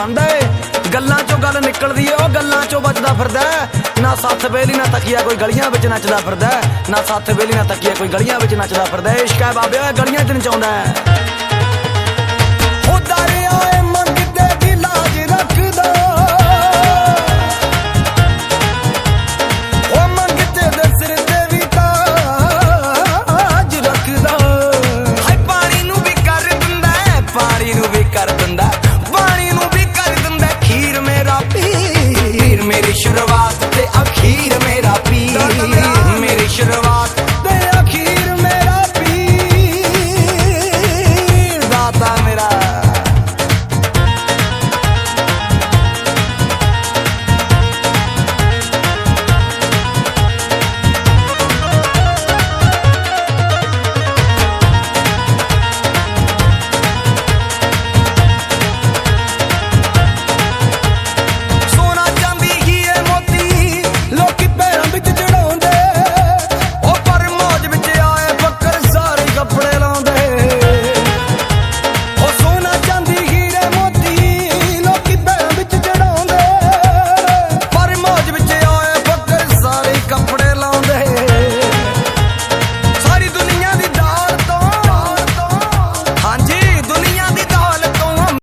ਬੰਦਾ ਏ ਗੱਲਾਂ ਚੋਂ ਗੱਲ ਨਿਕਲਦੀ ਏ, ਉਹ ਗੱਲਾਂ ਚੋਂ ਬਚਦਾ ਫਿਰਦਾ ਹੈ। ਨਾ ਸੱਥ ਵੇਲੀ ਨਾ ਤਕੀਆ ਕੋਈ ਗਲੀਆਂ ਵਿੱਚ ਨੱਚਦਾ ਫਿਰਦਾ ਹੈ। ਨਾ ਸੱਥ ਵੇਲੀ ਨਾ ਤਕੀਆ ਕੋਈ ਗਲੀਆਂ ਵਿੱਚ ਨੱਚਦਾ ਫਿਰਦਾ ਹੈ। ਇਸ਼ਕ ਹੈ ਬਾਬੇ ਗਲੀਆਂ 'ਚ ਨਚਾਉਂਦਾ